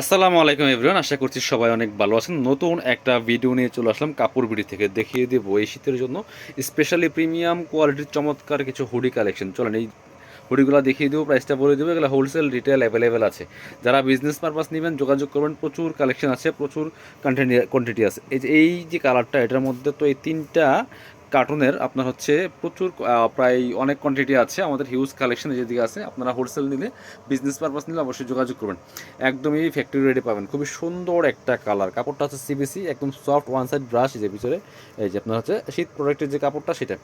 আসসালামু আলাইকুম এভরিওয়ান, আশা করছি সবাই অনেক ভালো আছেন। নতুন একটা ভিডিও নিয়ে চলে আসলাম কাপড় বিড়ি থেকে। দেখিয়ে দেবো এই শীতের জন্য স্পেশালি প্রিমিয়াম কোয়ালিটির চমৎকার কিছু হুডি কালেকশন চলেন, এই হুডিগুলো দেখিয়ে দেবো প্রাইসটা বলে দেবো, এগুলো হোলসেল রিটেল অ্যাভেলেবেল আছে। যারা বিজনেস পারপাস নেবেন, যোগাযোগ করবেন, প্রচুর কালেকশন আছে, প্রচুর কোয়ান্টিটি আছে। এই যে এই যে কালারটা এটার মধ্যে তো এই তিনটা কার্টুনের আপনার হচ্ছে প্রচুর প্রায় অনেক কোয়ান্টিটি আছে। আমাদের হিউজ কালেকশন যেদিকে আছে, আপনারা হোলসেল নিলে বিজনেস পারপাস নিলে অবশ্যই যোগাযোগ করবেন। একদমই ফ্যাক্টরি রেডি পাবেন। খুবই সুন্দর একটা কালার কাপড়টা হচ্ছে সিবিসি একদম সফট ওয়ান সাইড ব্রাশ যে ভিতরে। এই যে আপনার হচ্ছে শীত প্রোডাক্টের যে কাপড়টা, সেটা।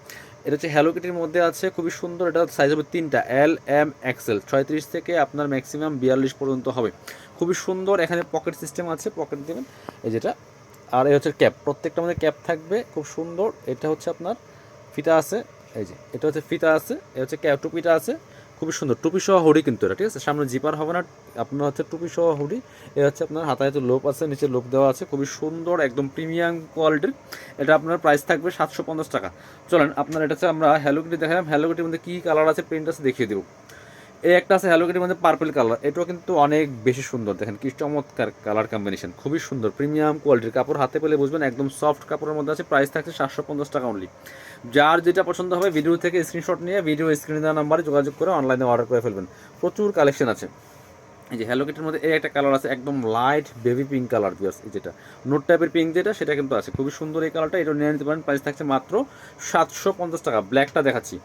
এটা হচ্ছে হ্যালো কিটির মধ্যে আছে, খুবই সুন্দর। এটা সাইজ হবে তিনটা এল এম এক্সেল ছয়ত্রিশ থেকে আপনার ম্যাক্সিমাম বিয়াল্লিশ পর্যন্ত হবে। খুবই সুন্দর। এখানে পকেট সিস্টেম আছে পকেট দেবেন। এই যেটা আর এই হচ্ছে ক্যাপ। প্রত্যেকটা মধ্যে ক্যাপ থাকবে, খুব সুন্দর। এটা হচ্ছে আপনার ফিতা আছে, এই যে, এটা হচ্ছে ফিতা আছে এটা হচ্ছে ক্যাপ, টুপিটা আছে, খুবই সুন্দর। টুপি সহ হুডি কিন্তু এটা, ঠিক আছে? সামনে জিপার হবে না, আপনার হচ্ছে টুপি সহ হুডি এটা হচ্ছে আপনার হাতায় তো লোপ আছে, নিচে লোপ দেওয়া আছে, খুবই সুন্দর, একদম প্রিমিয়াম কোয়ালিটির। এটা আপনার প্রাইস থাকবে সাতশো পঞ্চাশ টাকা। চলেন, আপনার এটা হচ্ছে আমরা হ্যালোকিটি দেখালাম। হ্যালোকিটির মধ্যে কী কালার আছে প্রিন্ট আছে দেখিয়ে দেবো। এই একটা আছে হ্যালোকিটির মধ্যে পার্পল কালার এটাও কিন্তু অনেক বেশি সুন্দর। দেখেন কি চমৎকার কালার কম্বিনেশন খুবই সুন্দর প্রিমিয়াম কোয়ালিটির কাপড় হাতে পেলে বুঝবেন একদম সফট কাপড়ের মধ্যে আছে প্রাইস থাকছে সাতশো পঞ্চাশ টাকা অনলি যার যেটা পছন্দ হবে ভিডিও থেকে স্ক্রিনশট নিয়ে ভিডিও স্ক্রিনে দেওয়া নাম্বারে যোগাযোগ করে অনলাইনে অর্ডার করে ফেলবেন। প্রচুর কালেকশন আছে। এই যে হ্যালো কিটির মধ্যে এই একটা কালার আছে, একদম light baby pink colour bears এই যেটা। নোট টাইপের পিঙ্ক যেটা, সেটা কিন্তু আছে। খুবই সুন্দর এই কালারটা এটা নিয়ে নিতে পারেন প্রাইস থাকছে মাত্র সাতশো পঞ্চাশ টাকা। ব্ল্যাকটা দেখাচ্ছি।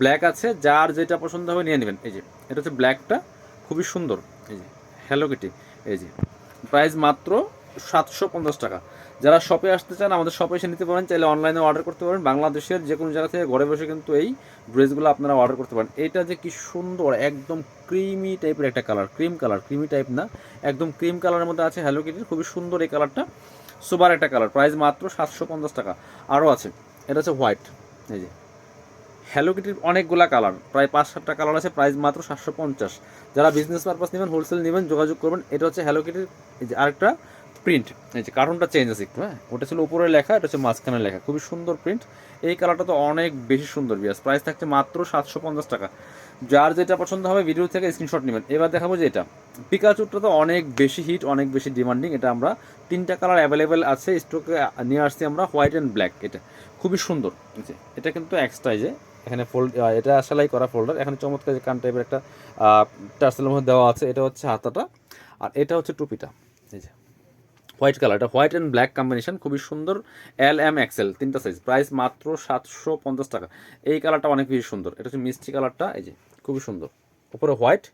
ব্ল্যাক আছে, যার যেটা পছন্দ হবে নিয়ে নেবেন। এই যে, এটা হচ্ছে ব্ল্যাকটা খুবই সুন্দর। এই যে হ্যালো কিটি এই যে, প্রাইস মাত্র সাতশো পঞ্চাশ টাকা। যারা শপে আসতে চান, আমাদের শপে এসে নিতে পারেন, চাইলে অনলাইনে অর্ডার করতে পারেন। বাংলাদেশের যে কোনো জায়গা থেকে ঘরে বসে কিন্তু এই ড্রেসগুলো আপনারা অর্ডার করতে পারেন। এটা যে কি সুন্দর, একদম ক্রিমি টাইপের একটা colour cream colour creamy type না, একদম ক্রিম কালারের মধ্যে আছে হ্যালো কিটির খুবই সুন্দর এই কালারটা সুপার একটা কালার প্রাইস মাত্র সাতশো পঞ্চাশ টাকা। আরও আছে, এটা হচ্ছে হোয়াইট এই যে। হ্যালো কিটির অনেকগুলা কালার প্রায় পাঁচ সাতটা কালার আছে প্রাইস মাত্র সাতশো পঞ্চাশ। যারা বিজনেস পারপাস নেবেন হোলসেল নেবেন, যোগাযোগ করবেন, এটা হচ্ছে হ্যালো কিটির এই যে আরেকটা প্রিন্ট এই যে কার্টুনটা চেঞ্জ আছে একটু হ্যাঁ? ওটা ছিল উপরে লেখা, এটা হচ্ছে মাঝখানে লেখা। খুবই সুন্দর প্রিন্ট এই কালারটা তো অনেক বেশি সুন্দর বিয়াস প্রাইস থাকছে মাত্র সাতশো পঞ্চাশ টাকা। যার যেটা পছন্দ হবে ভিডিও থেকে স্ক্রিনশট নেবেন। এবার দেখাবো যে এটা। পিকাচুরটা তো অনেক বেশি হিট অনেক বেশি ডিমান্ডিং এটা আমরা তিনটা কালার অ্যাভেলেবেল আছে স্টকে নিয়ে আসছি আমরা হোয়াইট অ্যান্ড ব্ল্যাক এটা। খুবই সুন্দর। এটা কিন্তু এক্সট্রা যে এখানে ফোল্ড এটা সেলাই করা ফোল্ডার এখানে চমৎকার যে কান টাইপের একটা টার্সেলের মধ্যে দেওয়া আছে। এটা হচ্ছে হাতাটা। আর এটা হচ্ছে টুপিটা। এই যে হোয়াইট কালার এটা হোয়াইট অ্যান্ড ব্ল্যাক কম্বিনেশন খুবই সুন্দর এল এম এক্সেল তিনটা সাইজ প্রাইস মাত্র সাতশো পঞ্চাশ টাকা। এই কালারটা অনেক বেশি সুন্দর। এটা হচ্ছে মিষ্টি কালারটা এই যে, খুবই সুন্দর। উপরে হোয়াইট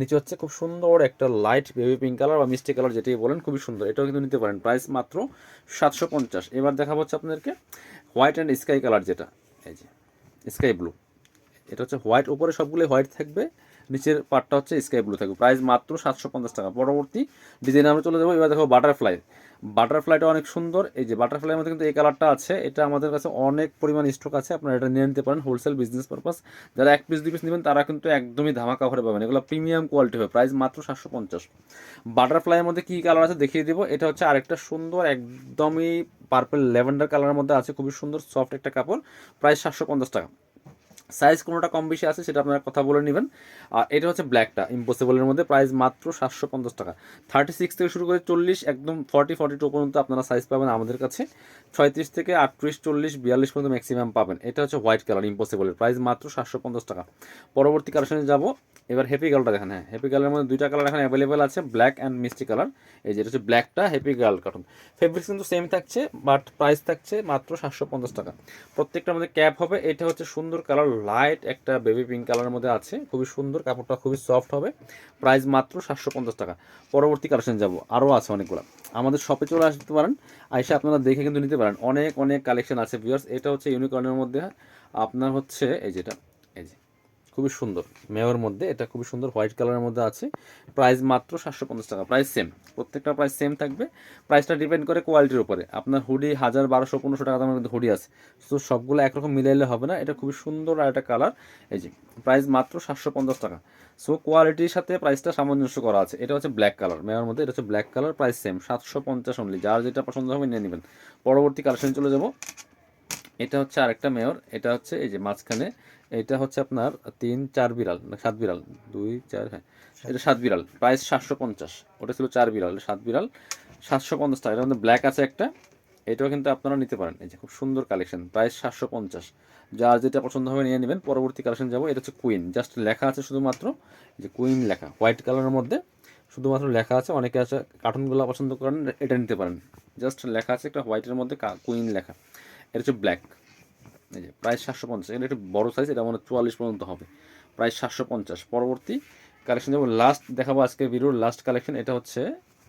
নিচে হচ্ছে খুব সুন্দর একটা লাইট বেবি পিঙ্ক কালার বা মিষ্টি কালার যেটাই বলেন, খুবই সুন্দর। এটাও কিন্তু নিতে পারেন। প্রাইস মাত্র সাতশো পঞ্চাশ। এবার দেখা হচ্ছে আপনাদেরকে হোয়াইট অ্যান্ড স্কাই কালার যেটা। এই যে স্কাই ব্লু। এটা হচ্ছে হোয়াইট। ওপরে সবগুলো হোয়াইট থাকবে। নিচের পার্টটা হচ্ছে স্কাই ব্লু থাকবে। প্রাইস মাত্র সাতশো পঞ্চাশ টাকা। পরবর্তী ডিজাইনে আমরা চলে যাব। এবার দেখো বাটারফ্লাই বাটারফ্লাইটা অনেক সুন্দর। এই যে বাটারফ্লাইয়ের মধ্যে কিন্তু এই কালারটা আছে। এটা আমাদের কাছে অনেক পরিমাণ স্টক আছে। আপনারা এটা নিয়ে নিতে পারেন হোলসেল বিজনেস পারপাস যারা এক পিস দুই পিস নেবেন, তারা কিন্তু একদমই ধামাকা ভরে পাবেন। এগুলো প্রিমিয়াম কোয়ালিটি হবে। প্রাইস মাত্র সাতশো পঞ্চাশ। বাটারফ্লাইয়ের মধ্যে কী কালার আছে দেখিয়ে দেবো। এটা হচ্ছে আরেকটা সুন্দর, একদমই পার্পল ল্যাভেন্ডার কালারের মধ্যে আছে। খুবই সুন্দর সফট একটা কাপড়। প্রাইস সাতশো পঞ্চাশ টাকা। সাইজ কোনোটা কম বেশি আছে সেটা আপনারা কথা বলে নেবেন। আর এটা হচ্ছে ব্ল্যাকটা ইম্পসিবলের মধ্যে প্রাইস মাত্র সাতশো পঞ্চাশ টাকা। থার্টি সিক্স থেকে শুরু করে চল্লিশ, একদম ফর্টি ফর্টি টু পর্যন্ত আপনারা সাইজ পাবেন আমাদের কাছে। ছয়ত্রিশ থেকে আটত্রিশ, চল্লিশ, বিয়াল্লিশ পর্যন্ত ম্যাক্সিমাম পাবেন। এটা হচ্ছে হোয়াইট কালার ইম্পসিবলের প্রাইস মাত্র সাতশো পঞ্চাশ টাকা। পরবর্তী কালেকশনে যাব। এবার হ্যাপি কালারটা দেখেন হ্যাঁ হ্যাপি কালারের মধ্যে দুইটা কালার এখানে অ্যাভেলেবেল আছে ব্ল্যাক অ্যান্ড মিষ্টি কালার এই যেটা হচ্ছে ব্ল্যাকটা হ্যাপি গার্ল কার্টুন ফেব্রিক্স কিন্তু সেম থাকছে বাট প্রাইস থাকছে মাত্র সাতশো পঞ্চাশ টাকা। প্রত্যেকটার মধ্যে ক্যাপ হবে, এটা হচ্ছে সুন্দর কালার লাইট একটা বেবি পিঙ্ক কালারের মধ্যে আছে। খুবই সুন্দর, কাপড়টা খুবই সফট হবে। প্রাইস মাত্র সাতশো পঞ্চাশ টাকা। পরবর্তী কালেকশন যাব। আরও আছে অনেকগুলো। আমাদের শপে চলে আসতে পারেন। আইসে আপনারা দেখে কিন্তু নিতে পারেন। অনেক অনেক কালেকশন আছে ভিউয়ার্স এটা হচ্ছে ইউনিকর্নের মধ্যে। আপনার হচ্ছে, এই যেটা খুবই সুন্দর। মেয়ের মধ্যে, এটা খুবই সুন্দর, হোয়াইট কালারের মধ্যে আছে। প্রাইস মাত্র সাতশো পঞ্চাশ টাকা। প্রাইস সেম প্রত্যেকটা প্রাইস সেম থাকবে। প্রাইসটা ডিপেন্ড করে কোয়ালিটির উপরে। আপনার হুডি হাজার বারোশো, পনেরোশো টাকা দামের মধ্যে হুডি আছে। তো সবগুলো একরকম মিলাইলে হবে না। এটা খুবই সুন্দর আর একটা কালার এই যে, প্রাইস মাত্র সাতশো পঞ্চাশ টাকা। সো কোয়ালিটির সাথে প্রাইসটা সামঞ্জস্য করা আছে। এটা হচ্ছে ব্ল্যাক কালার মেয়ের মধ্যে এটা হচ্ছে ব্ল্যাক কালার প্রাইস সেম সাতশো পঞ্চাশ অনলি যার যেটা পছন্দ হবে নিয়ে নেবেন। পরবর্তী কালেকশন চলে যাব। এটা হচ্ছে আরেকটা মেয়র এটা হচ্ছে এই যে মাঝখানে এটা হচ্ছে আপনার তিন চার বিড়াল সাত বিড়াল দুই চার হ্যাঁ এটা সাত বিড়াল প্রাইস সাতশো পঞ্চাশ ওটা ছিল চার বিড়াল সাত বিড়াল সাতশো পঞ্চাশ টাকা এটার মধ্যে ব্ল্যাক আছে একটা এটাও কিন্তু আপনারা নিতে পারেন এই যে খুব সুন্দর কালেকশন প্রাইস সাতশো পঞ্চাশ যার যেটা পছন্দ হবে নিয়ে নেবেন পরবর্তী কালেকশন যাব এটা হচ্ছে কুইন জাস্ট লেখা আছে শুধুমাত্র যে কুইন লেখা হোয়াইট কালারের মধ্যে শুধুমাত্র লেখা আছে অনেকে আছে কার্টুনগুলো পছন্দ করেন এটা নিতে পারেন জাস্ট লেখা আছে একটা হোয়াইটের মধ্যে কুইন লেখা। এটা হচ্ছে ব্ল্যাক এই যে, প্রায় সাতশো পঞ্চাশ। এটা একটু বড়ো সাইজ এটা মানে চুয়াল্লিশ পর্যন্ত হবে। প্রায় সাতশো পঞ্চাশ। পরবর্তী কালেকশন যেমন লাস্ট দেখাবো আজকে ভিডিওর লাস্ট কালেকশন এটা হচ্ছে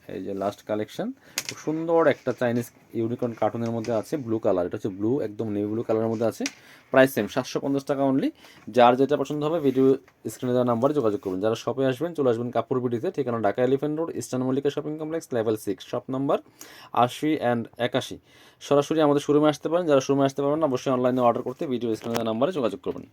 এই যে লাস্ট কালেকশন খুব সুন্দর একটা চাইনিজ ইউনিকর্ন কার্টুনের মধ্যে আছে ব্লু কালার এটা হচ্ছে ব্লু একদম নেভি ব্লু কালারের মধ্যে আছে প্রাইস সেম সাতশো পঞ্চাশ টাকা অনলি যার যেটা পছন্দ হবে ভিডিও স্ক্রিনে দেওয়া নাম্বারে যোগাযোগ করুন। যারা শপে আসবেন, চলে আসবেন কাপড় বিডিতে ঠিকানা Dhaka elephant road eastern Mallika shopping complex level six shop number আশি অ্যান্ড একাশি। সরাসরি আমাদের শোরুমে আসতে পারেন, যারা শোরুমে আসতে পারবেন অবশ্যই অনলাইনে অর্ডার করতে ভিডিও স্ক্রিনে দেওয়া নাম্বারে যোগাযোগ করবেন।